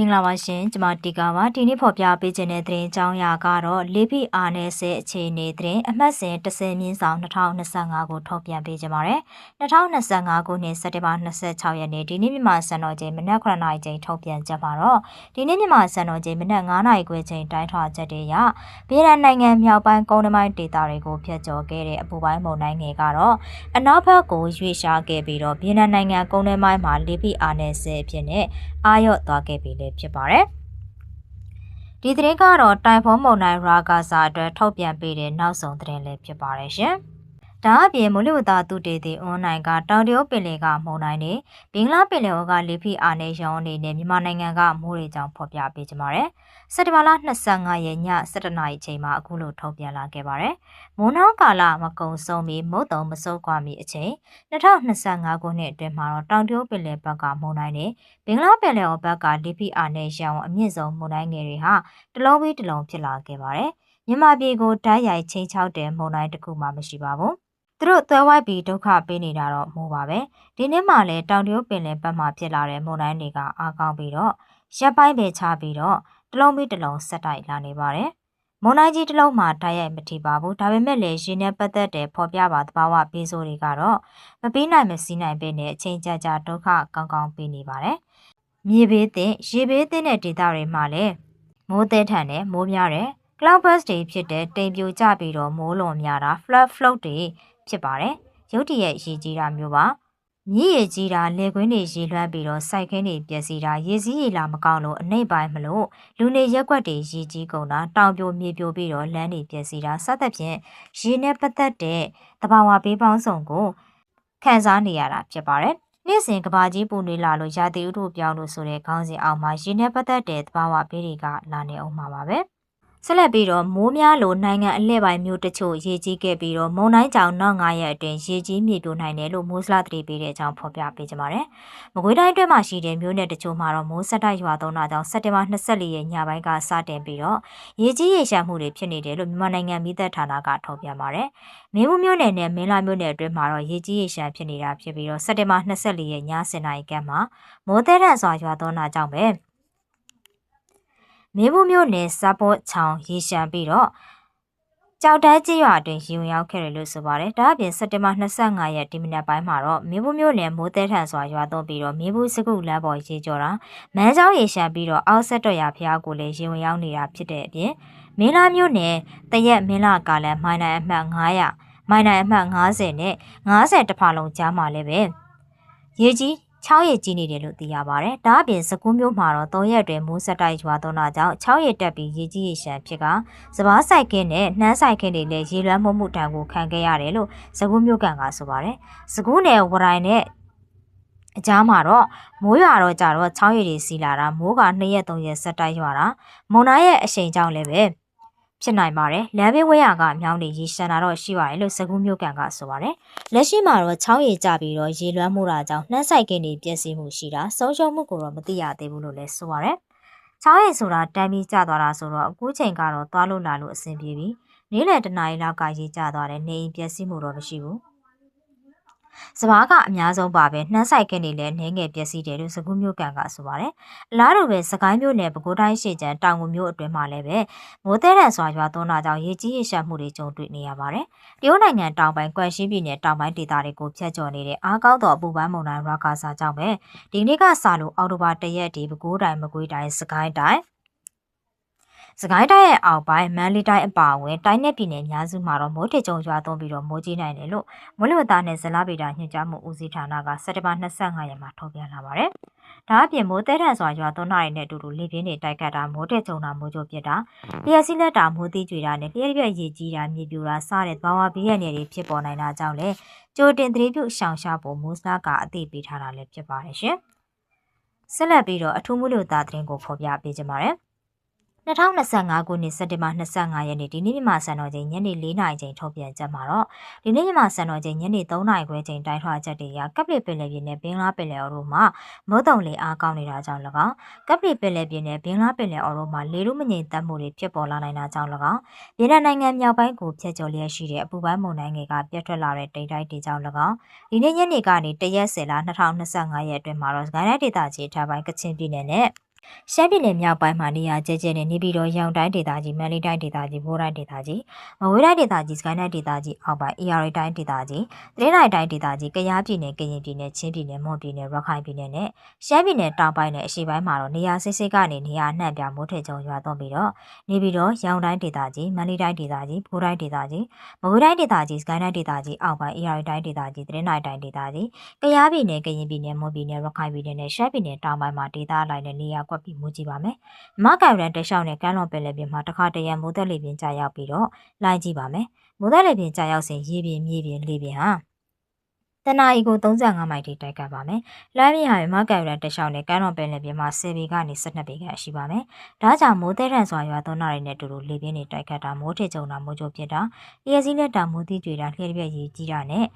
မင်္ဂလာပါရှင်ကျွန်မတီကာပါဒီနေ့ဖော်ပြပေးခြင်းတဲ့သတင်းအကြောင်းအရာကတော့လေးဖိအားနဲ့ဆဲအခြေအနေသတင်းအမှတ်စဉ်30မြင်းဆောင်2025ကိုထုတ်ပြန်ပေးကြပါမယ်2025ခုနှစ်စက်တင်ဘာ26ရက်နေ့ဒီနေ့မြန်မာစံတော်ချိန်မနက်9:00နာရီချိန်ထုတ်ပြန်ကြပါတော့ဒီနေ့မြန်မာစံတော်ချိန်မနက်9:00နာရီခွဲချိန်တိုင်းထွာချက်တွေရဗီယက်နမ်နိုင်ငံမြောက်ပိုင်းကုန်းတမိုင်းဒေသတွေကိုဖျက်ကျော်ခဲ့တဲ့အပူပိုင်းမုန်တိုင်းငယ်ကတော့အနောက်ဘက်ကိုရွေ့ရှားခဲ့ပြီးတော့ဗီယက်နမ်နိုင်ငံကုန်းတမိုင်းမှာလေးဖိအားနဲ့ဆဲအဖြစ်နဲ့ အာရော့သွားခဲ့ပြီလေဖြစ်ပါတယ်။ဒီသတင်းကတော့တိုင်ဖုန်းမုန်တိုင်းရာဂါဆာအတွက်ထုတ်ပြန်ပေးတဲ့နောက်ဆုံးသတင်းလေးဖြစ်ပါတယ်ရှင်။ ဒါအပြင်မိုးလေဝသသူတေသည့်အွန်လိုင်းကတောင်တရုတ်ပင်လယ်ကမုန်တိုင်းနဲ့ဘင်္ဂလားပင်လယ်အော်ကလေဖိအားနဲ့ရောင်းအနေနဲ့မြန်မာနိုင်ငံကမိုးတွေကြောင့်ဖော်ပြပေးကြပါရယ်။စက်တဘာလ25ရက်ည7:00နာရီချိန်မှာအခုလိုထုတ်ပြန်လာခဲ့ပါရယ်။မွန်းနှောင်းကာလမကုံဆုံးပြီးမုတ်တုံမစိုးကွာမီအချိန်2025ခုနှစ်အတွင်းမှာတော့တောင်တရုတ်ပင်လယ်ဘက်ကမုန်တိုင်းနဲ့ဘင်္ဂလားပင်လယ်အော်ဘက်ကလေဖိအားနဲ့ရောင်းအမြင့်ဆုံးမုန်တိုင်းငယ်တွေဟာတလုံးပြီးတလုံးဖြစ်လာခဲ့ပါရယ်။မြန်မာပြည်ကိုဓာတ်ရိုက်ချင်းချောက်တဲ့မုန်တိုင်းတစ်ခုမှမရှိပါဘူး။ သူတို့သွဲဝိုက်ပြီးဒုက္ခပေးနေတာတော့မိုးပါပဲဒီနေ့မှလည်းတောင်တရုတ်ပင်လယ်ဘက်မှာဖြစ်လာတဲ့မုန်တိုင်းတွေကအားကောင်းပြီးတော့ရက်ပိုင်းပဲချပြီးတော့တလုံးပြီးတလုံးဆက်တိုက်လာနေပါတယ်မုန်တိုင်းကြီးတစ်လုံးမှာတိုက်ရိုက်မထိပါဘူးဒါပေမဲ့လည်းရေနဲ့ပတ်သက်တဲ့ဖော်ပြပါသဘာဝပေးစိုးတွေကတော့မပြီးနိုင်မစည်းနိုင်ပဲနဲ့အချိန်ကြာကြာဒုက္ခကောင်းကောင်းပေးနေပါတယ်မြေဘေးသင့်ရေဘေးသင့်တဲ့ဒေသတွေမှာလည်းမိုးသည်ထန်တဲ့မိုးများတဲ့ cloud burst တွေဖြစ်တဲ့တိမ်ပြိုကျပြီးတော့မိုးလွန်များတာ flood float တွေ ဖြစ်ပါတယ်။ရုတ်တရက်ရေကြီးတာမျိုးပါ။မြည်ရကြီးတာလေကွင်းတွေရေလွှမ်းပြီးတော့စိုက်ခင်းတွေပျက်စီးတာရေစည်းရေလာမကောင်းလို့အနှိမ့်ပိုင်းမလို့လူနေရက်ွက်တွေရေကြီးကုန်တာတောင်ပြိုမြေပြိုပြီးတော့လမ်းတွေပျက်စီးတာစသဖြင့်ရေနဲ့ပတ်သက်တဲ့တဘာဝဘေးပေါင်းစုံကိုခံစားနေရတာဖြစ်ပါတယ်။နေ့စဉ်ကဘာကြီးပူနေလာလို့ရာသီဥတုပြောင်းလို့ဆိုတဲ့ခေါင်းစဉ်အောက်မှာရေနဲ့ပတ်သက်တဲ့တဘာဝဘေးတွေကလာနေအောင်မှာပါပဲ။ ဆက်လက်ပြီးတော့မိုးများလိုနိုင်ငံအလှည့်ပိုင်းမျိုးတချို့ရေကြီးခဲ့ပြီးတော့မုန်တိုင်းကြောင့်နောက်9ရက်အတွင်းရေကြီးမြေပြိုနိုင်တယ်လို့မိုးစလာတတိပေးတဲ့အကြောင်းဖော်ပြပေးကြပါမယ်။မကွေးတိုင်းအတွင်းမှာရှိတဲ့မြို့နယ်တချို့မှာတော့မိုးဆက်တိုက်ရွာသွန်းတာကြောင့်စက်တင်ဘာ24ရက်ညပိုင်းကစတင်ပြီးတော့ရေကြီးရေရှာမှုတွေဖြစ်နေတယ်လို့မြန်မာနိုင်ငံမိသက်ဌာနကထုတ်ပြန်ပါတယ်။မင်းဘူးမြို့နယ်နဲ့မင်းလာမြို့နယ်အတွင်းမှာတော့ရေကြီးရေရှာဖြစ်နေတာဖြစ်ပြီးတော့စက်တင်ဘာ24ရက်ည7:00နာရီကမှမိုးသည်ထန်စွာရွာသွန်းတာကြောင့်ပဲ မင်းဘူးမြို့နယ်စပေါ်ချောင်ရေရှမ်းပြီးတော့ကြောက်တန်းကြီးရွာအတွင်းရေဝင်ရောက်ခဲ့တယ်လို့ဆိုပါတယ်။ဒါအပြင်စက်တင်ဘာ25ရက်ဒီမနက်ပိုင်းမှာတော့မင်းဘူးမြို့နယ်မိုးတဲထန်စွာရွာသွန်းပြီးတော့မင်းဘူးစကုလမ်းပေါ်ရေကျော်တာမန်းချောင်းရေရှမ်းပြီးတော့အောက်ဆက်တော်ရဖျားကိုလည်းရေဝင်ရောက်နေတာဖြစ်တဲ့အပြင်မင်းလာမြို့နယ်တရက်မင်းလာကလည်းမိုင်နိုင်အမှတ်900မိုင်နိုင်အမှတ်90နဲ့90တဖာလုံးကြားမှာလည်းပဲရေကြီး 6ရက်ကြီးနေတယ်လို့သိရပါတယ်။ဒါအပြင်စကူးမျိုးမှာတော့3ရက်တွင်မိုးဆက်တိုက်ရွာသွန်းတာကြောင့်6ရက်တက်ပြီးရေကြီးရေရှမ်းဖြစ်ကစပားဆိုင်ကင်းနဲ့နှမ်းဆိုင်ကင်းတွေလည်းရေလွှမ်းမှုမှုတံကိုခံခဲ့ရတယ်လို့စကူးမျိုးကန်ကဆိုပါတယ်။စကူးနယ်ဝရိုင်နဲ့အကြားမှာတော့မိုးရွာတော့ကြတော့6ရက်တွေစီလာတာမိုးက2ရက်3ရက်ဆက်တိုက်ရွာတာမုန်တိုင်းရဲ့အရှိန်ကြောင့်လည်းပဲ ဖြစ်နိုင်ပါတယ်။လမ်းဘေးဝဲရကမြောင်းနေရေရှမ်းတာတော့ရှိပါတယ်လို့စကူးမျိုးကန်ကဆိုပါတယ်။လက်ရှိမှာတော့ချောင်းရည်ကြပြီးတော့ရေလွှမ်းမှုတာကြောင့်နှမ်းဆိုင်ကင်းတွေပြည့်စည်မှုရှိတာဆုံးရှုံးမှုကိုတော့မသိရသေးဘူးလို့လည်းဆိုပါတယ်။ချောင်းရည်ဆိုတာတမ်းပြီးကျသွားတာဆိုတော့အခုချိန်ကတော့သွားလို့လာလို့အဆင်ပြေပြီ။နေ့လယ်တနာရီလောက်ကရေကျသွားတယ်နေအိမ်ပြည့်စည်မှုတော့မရှိဘူး။ စပားကအများဆုံးပါပဲနှမ်းဆိုင်ခင်းတွေလည်းနှင်းငယ်ပျက်စီးတယ်လို့စကူးမျိုးကန်ကဆိုပါတယ်အလားတူပဲစကိုင်းမျိုးနယ်ပဲခူးတိုင်းရှေ့ကျန်တောင်ငူမျိုးအတွင်းမှာလည်းပဲမိုးသေးတဲ့စွာရွာသွန်းတာကြောင့်ရေကြီးရေရှမ်းမှုတွေကြုံတွေ့နေရပါတယ်တရုတ်နိုင်ငံတောင်ပိုင်းကွမ်ရှင်းပြည်နယ်တောင်ပိုင်းဒေသတွေကိုဖျက်ချော်နေတဲ့အားကောင်းသောအပူပိုင်းမုန်တိုင်းရာကာဆာကြောင့်ပဲဒီနေ့ကစလို့အော်တိုဘာတရက်ဒီပဲခူးတိုင်းမကွေးတိုင်းစကိုင်းတိုင်း စကိုင်းတိုင်းရဲ့အောက်ပိုင်းမန္တလေးတိုင်းအပါအဝင်တိုင်းနယ်ပြည်နယ်အများစုမှာတော့မိုးထစ်ကြုံရွာသွန်းပြီးတော့မိုးကြီးနိုင်တယ်လို့မိုးလေဝသနဲ့ဇလဗေဒညွှန်ကြားမှုဦးစီးဌာနကစက်တဘာ25ရက်မှာထုတ်ပြန်လာပါတယ်။ဒါအပြင်မိုးတဲထန်စွာရွာသွန်းတာတွေနဲ့အတူတူလေပြင်းတွေတိုက်ခတ်တာမိုးထစ်ကြုံတာမိုးကြိုပြစ်တာလျှက်စီးလက်တာမိုးသီးကြွေတာနဲ့လျှက်ပြက်ရေကြီးတာမြေပြိုတာစတဲ့ဘာဝဘေးရန်တွေဖြစ်ပေါ်နိုင်တာကြောင့်လည်းကြိုတင်သတိပြုရှောင်ရှားဖို့မိုးစနာကအသိပေးထားတာလည်းဖြစ်ပါတယ်ရှင်။ဆက်လက်ပြီးတော့အထူးမှုလို့သားသတင်းကိုဖော်ပြပေးကြပါမယ်။ 2025ခုနှစ်စက်တင်ဘာ25ရက်နေ့ဒီနေ့မြန်မာစံတော်ချိန်ညနေ4နာရီချိန်ထုတ်ပြန်ချက်မှာတော့ဒီနေ့မြန်မာစံတော်ချိန်ညနေ3နာရီခွဲချိန်တိုင်းထွာချက်တွေရကပ်ပလီပင်လယ်ပြင်နဲ့ဘင်္ဂလားပင်လယ်အော်တို့မှာမိုးတုံလေအားကောင်းနေတာကြောင့်၎င်းကပ်ပလီပင်လယ်ပြင်နဲ့ဘင်္ဂလားပင်လယ်အော်တို့မှာလေလူမငြိမ်သက်မှုတွေဖြစ်ပေါ်လာနိုင်တာကြောင့်၎င်းဗီယက်နမ်နိုင်ငံမြောက်ပိုင်းကိုဖျက်ကျော်လျက်ရှိတဲ့အပူပိုင်းမုန်တိုင်းတွေကပြတ်ထွက်လာတဲ့တိမ်တိုက်တွေကြောင့်၎င်းဒီနေ့ညနေကနေတရက်10လ2025ရက်အတွင်းမှာတော့စကိုင်းတိုင်းဒေသကြီးထားပိုင်းကချင်ပြည်နယ်နဲ့ ရှမ်းပြည်နယ်မြောက်ပိုင်းမှာနေရာကျဲကျဲနဲ့နေပြည်တော်ရောင်တိုင်းဒေသကြီးမန္တလေးတိုင်းဒေသကြီးဘိုးတိုင်းဒေသကြီးမဝေးတိုင်းဒေသကြီးစကိုင်းတိုင်းဒေသကြီးအောက်ပိုင်း AR တိုင်းဒေသကြီးတရင်တိုင်းတိုင်းဒေသကြီးကယားပြည်နယ်ကရင်ပြည်နယ်ချင်းပြည်နယ်မွန်ပြည်နယ်ရခိုင်ပြည်နယ်နဲ့ရှမ်းပြည်နယ်တောင်ပိုင်းနဲ့အရှေ့ပိုင်းမှာတော့နေရာစိစိကနေနေရာနှံ့ပြမိုးထည်ချုံရွာသွန်းပြီးတော့နေပြည်တော်ရောင်တိုင်းဒေသကြီးမန္တလေးတိုင်းဒေသကြီးဘိုးတိုင်းဒေသကြီးမဝေးတိုင်းဒေသကြီးစကိုင်းတိုင်းဒေသကြီးအောက်ပိုင်း AR တိုင်းဒေသကြီးတရင်တိုင်းတိုင်းဒေသကြီးကယားပြည်နယ်ကရင်ပြည်နယ်မွန်ပြည်နယ်ရခိုင်ပြည်နယ်နဲ့ရှမ်းပြည်နယ်တောင်ပိုင်းမှာဒေသအလိုက်နဲ့နေရာကွက်ပြီးမူကြည့်ပါမယ်။မကိုင်ရန်တလျှောက်နဲ့ကမ်းလွန်ပင်လယ်ပြင်မှာတစ်ခါတရံမိုးသက်လေပြင်းကြာရောက်ပြီးတော့လိုက်ကြည့်ပါမယ်။မိုးသက်လေပြင်းကြာရောက်စဉ်ရေပြင်မြေပြင်လေပြင်ဟာတနအီကို35မိုင်ထိတိုက်ကပ်ပါမယ်။လမ်းမြဟာမကင်ရန်တလျှောက်နဲ့ကမ်းလွန်ပင်လယ်ပြင်မှာ10ပေကနေ12ပေခန့်ရှိပါမယ်။ဒါကြောင့်မိုးသက်ရန်စွာရွာသွန်းတာတွေနဲ့အတူတူလေပြင်းတွေတိုက်ခတ်တာမိုးထစ်ကြုံတာမိုးကြိုးပြစ်တာလျှက်စီးလက်တာမိုးသီးကြွေတာလျှက်ပြက်ရည်ကြီးတာနဲ့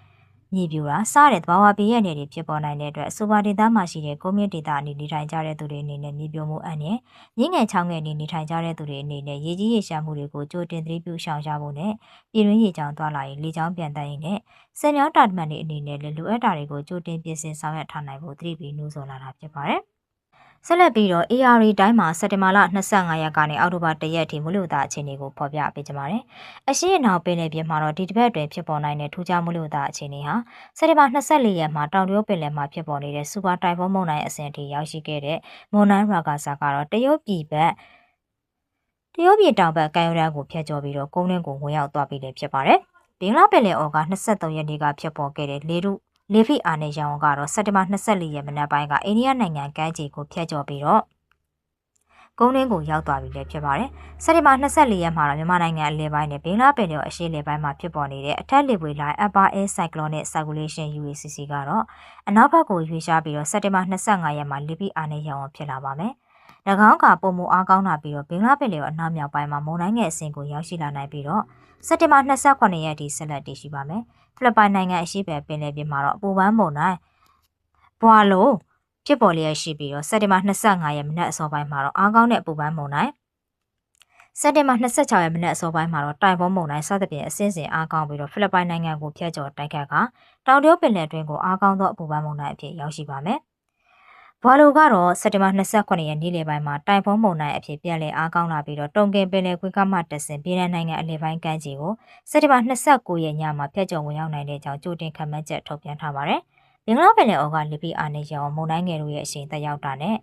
မြေပြိုတာစတဲ့သဘာဝဘေးရနေတွေဖြစ်ပေါ်နိုင်တဲ့အတွက်အဆိုပါဒေသမှာရှိတဲ့ကုန်းမြင့်ဒေသအနေနေထိုင်ကြတဲ့သူတွေအနေနဲ့မြေပြိုမှုအန္တရာယ်မြင့်ငယ်ချောင်းငယ်နေနေထိုင်ကြတဲ့သူတွေအနေနဲ့ရေကြီးရေရှားမှုတွေကိုကြိုတင်သတိပြုရှောင်ရှားဖို့နဲ့ပြည်တွင်းရေကြောင်းသွားလာရေးလေကြောင်းပြန်တန်းရေးနဲ့ဆယ်မြောင်းတာတမန်တွေအနေနဲ့လည်းလိုအပ်တာတွေကိုကြိုတင်ပြင်ဆင်ဆောင်ရွက်ထားနိုင်ဖို့သတိပေးနှိုးဆော်လာတာဖြစ်ပါတယ်။ ဆက်လက်ပြီးတော့ AR တိုင်းမှာစက်တင်ဘာလ25ရက်ကနေအောက်တိုဘာ1ရက်ထိမူလူသားအခြေအနေကိုဖော်ပြပေးကြပါမယ်။အရှိအနောက်ပင်လယ်ပြင်မှာတော့ဒီတစ်ပတ်အတွင်းဖြစ်ပေါ်နိုင်တဲ့ထူးခြားမူလူသားအခြေအနေဟာစက်တင်ဘာ24ရက်မှာတောင်တရုတ်ပင်လယ်မှာဖြစ်ပေါ်နေတဲ့စူပါတိုင်ဖွန်းမုန်တိုင်းအဆင့်အထိရောက်ရှိခဲ့တဲ့မွန်တိုင်းရာဂါဆာကတော့တရုတ်ပြည်ဘက်တရုတ်ပြည်တောင်ဘက်ကမ်းရိုးတန်းကိုဖျက်ကျော်ပြီးတော့ကုန်းတွင်းကိုဝင်ရောက်သွားပြီးလည်းဖြစ်ပါတယ်။ဘင်္ဂလားပင်လယ်အော်က23ရက်နေ့ကဖြစ်ပေါ်ခဲ့တဲ့လေထု လေဖိအာနယ်ရောင်ကတော့စက်တင်ဘာ24ရက်မနက်ပိုင်းကအိန္ဒိယနိုင်ငံကမ်းခြေကိုဖျက်ကျော်ပြီးတော့ကုန်းတွင်းကိုရောက်သွားပြီလည်းဖြစ်ပါတယ်။စက်တင်ဘာ24ရက်မှာတော့မြန်မာနိုင်ငံအလဲပိုင်းနဲ့ဘင်္ဂလားပင်လယ်အရှေ့လေပိုင်းမှာဖြစ်ပေါ်နေတဲ့အထက်လေပွေလိုင်း Upper Air Cyclonic Circulation UACC ကတော့အနောက်ဘက်ကိုရွေ့ရှားပြီးတော့စက်တင်ဘာ25ရက်မှာလေဖိအာနယ်ရောင်ဖြစ်လာပါမယ်။၎င်းကပုံမူအားကောင်းလာပြီးတော့ဘင်္ဂလားပင်လယ်အနောက်မြောက်ပိုင်းမှာမုန်တိုင်းငယ်အဆင့်ကိုရောက်ရှိလာနိုင်ပြီးတော့စက်တင်ဘာ28ရက်ထိဆက်လက်တည်ရှိပါမယ်။ ဖိလစ်ပိုင်နိုင်ငံအရှေ့ဘက်ပင်လယ်ပြင်မှာတော့အပူပန်းမုန်တိုင်းဘွာလိုဖြစ်ပေါ်လျက်ရှိပြီးတော့စက်တင်ဘာ25ရက်မနက်အစောပိုင်းမှာတော့အားကောင်းတဲ့အပူပန်းမုန်တိုင်းစက်တင်ဘာ26ရက်မနက်အစောပိုင်းမှာတော့တိုင်ဖွန်းမုန်တိုင်းစသဖြင့်အစင်းစင်အားကောင်းပြီးတော့ဖိလစ်ပိုင်နိုင်ငံကိုဖျက်ကျော်တိုက်ခတ်ကတောင်တရုတ်ပင်လယ်တွင်းကိုအားကောင်းသောအပူပန်းမုန်တိုင်းအဖြစ်ရောက်ရှိပါမယ်။ ဘွာလိုကတော့စက်တင်ဘာ29ရက်နေ့လယ်ပိုင်းမှာတိုင်ဖုန်းမုန်တိုင်းအဖြစ်ပြန်လည်အားကောင်းလာပြီးတော့တုံကင်ပင်လယ်ကွေးကမှတက်ဆင်ပြည်내နိုင်ငံအလယ်ပိုင်းကမ်းခြေကိုစက်တင်ဘာ29ရက်ညမှာဖျက်ကျော်ဝင်ရောက်နိုင်တဲ့အကြောင်းကြိုတင်ခန့်မှန်းချက်ထုတ်ပြန်ထားပါတယ်။ဘင်္ဂလားပင်လယ်အော်ကလီပီအာနေရောင်မုန်တိုင်းငယ်တို့ရဲ့အရှိန်တက်ရောက်တာနဲ့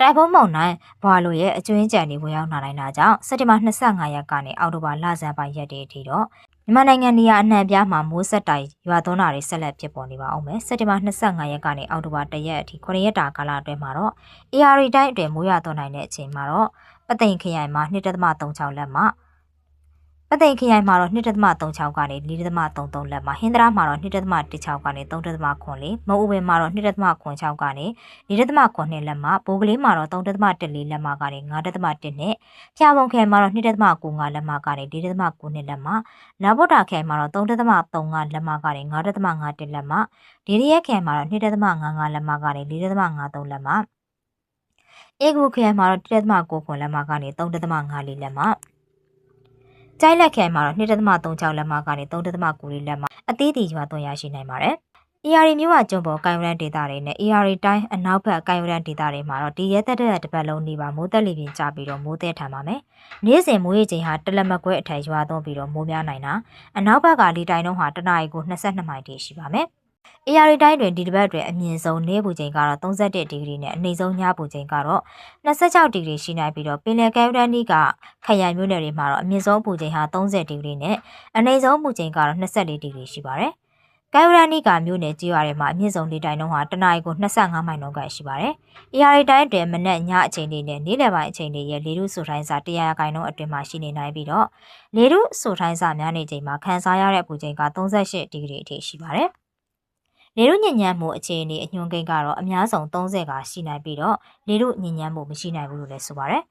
တိုင်ဖုန်းမုန်တိုင်းဘွာလိုရဲ့အကျွင်းကြံတွေဝင်ရောက်လာနိုင်တာကြောင့်စက်တင်ဘာ25ရက်ကနေအောက်တိုဘာလဆန်းပိုင်းရက်တွေအထိတော့ မြန်မာနိုင်ငံနေရာအနှံ့ပြားမှာမိုးဆက်တိုင်ရွာသွန်းတာတွေဆက်လက်ဖြစ်ပေါ်နေပါအောင်မယ်စက်တင်ဘာ25ရက်ကနေအောက်တိုဘာ1ရက်အထိ9ရက်တာကာလအတွင်းမှာတော့ AR တိုင်းအတွင်းမိုးရွာသွန်းနိုင်တဲ့အချိန်မှာတော့ပသိမ်ခရိုင်မှာ2.36လက်မှ ပသိမ်ခရိုင်မှာတော့2.36ကနေ4.33လက်မှာဟင်္ဒရာမှာတော့2.16ကနေ3.9မုံဥပင်မှာတော့2.96ကနေ4.9လက်မှာဘိုးကလေးမှာတော့3.14လက်မှာကနေ9.1နဲ့ဖျာပုံခရိုင်မှာတော့2.95လက်မှာကနေ4.9လက်မှာလာဗုဒ္ဓခရိုင်မှာတော့3.35လက်မှာကနေ9.51လက်မှာဒီရီရက်ခရိုင်မှာတော့2.55လက်မှာကနေ4.53လက်မှာအေဂူခရိုင်မှာတော့1.9ခွန်လက်မှာကနေ3.54လက်မှာ ကြိုက်လက်ခဲမှာတော့2.36လက်မကနေ3.9လက်မအသေးသေးရွာသွင်းရရှိနိုင်ပါတယ်။ AR မြို့ဝကျွန်းပေါ်ကိုင်ဝရန်ဒေတာတွေနဲ့ AR တိုင်းအနောက်ဘက်ကိုင်ဝရန်ဒေတာတွေမှာတော့ဒီရဲသက်တဲ့တပတ်လုံးနေပါမိုးသက်လေပြင်းကျပြီးတော့မိုးသက်ထန်ပါမယ်။နေ့စဉ်မိုးရေချိန်ဟာတလက်မကွဲအထက်ရွာသွန်းပြီးတော့မိုးများနိုင်တာအနောက်ဘက်ကလေတိုင်နှုန်းဟာတနအီကို22မိုင်တိရှိပါမယ်။ AR တိုင်းတွင်ဒီတစ်ပတ်အတွင်းအမြင့်ဆုံးနေပူချိန်ကတော့31ဒီဂရီနဲ့အနိမ့်ဆုံးညပူချိန်ကတော့26ဒီဂရီရှိနိုင်ပြီးတော့ပင်လယ်ကမ်းရိုးတန်းဤကခရိုင်မြို့နယ်တွေမှာတော့အမြင့်ဆုံးပူချိန်ဟာ30ဒီဂရီနဲ့အနိမ့်ဆုံးပူချိန်ကတော့24ဒီဂရီရှိပါတယ်။ကမ်းရိုးတန်းဤကမြို့နယ်ကြီးရွာတွေမှာအမြင့်ဆုံးလေတိုင်နှုန်းဟာတနအီကို25မိုင်နှုန်းခန့်ရှိပါတယ်။ AR တိုင်းတွင်မနက်ညအချိန်တွေနဲ့နေ့လယ်ပိုင်းအချိန်တွေရဲ့လေထုဆိုထိုင်းစာ100ရာခိုင်နှုန်းအတွင်းမှာရှိနေနိုင်ပြီးတော့လေထုဆိုထိုင်းစာများနေချိန်မှာခန်းစားရတဲ့ပူချိန်က38ဒီဂရီအထိရှိပါတယ်။ လေတို့ညဉ့်ညမ်းမှုအခြေအနေအညွှန်းကိန်းကတော့အများဆုံး30ကရှိနိုင်ပြီးတော့လေတို့ညဉ့်ညမ်းမှုမရှိနိုင်ဘူးလို့လည်းဆိုပါရယ်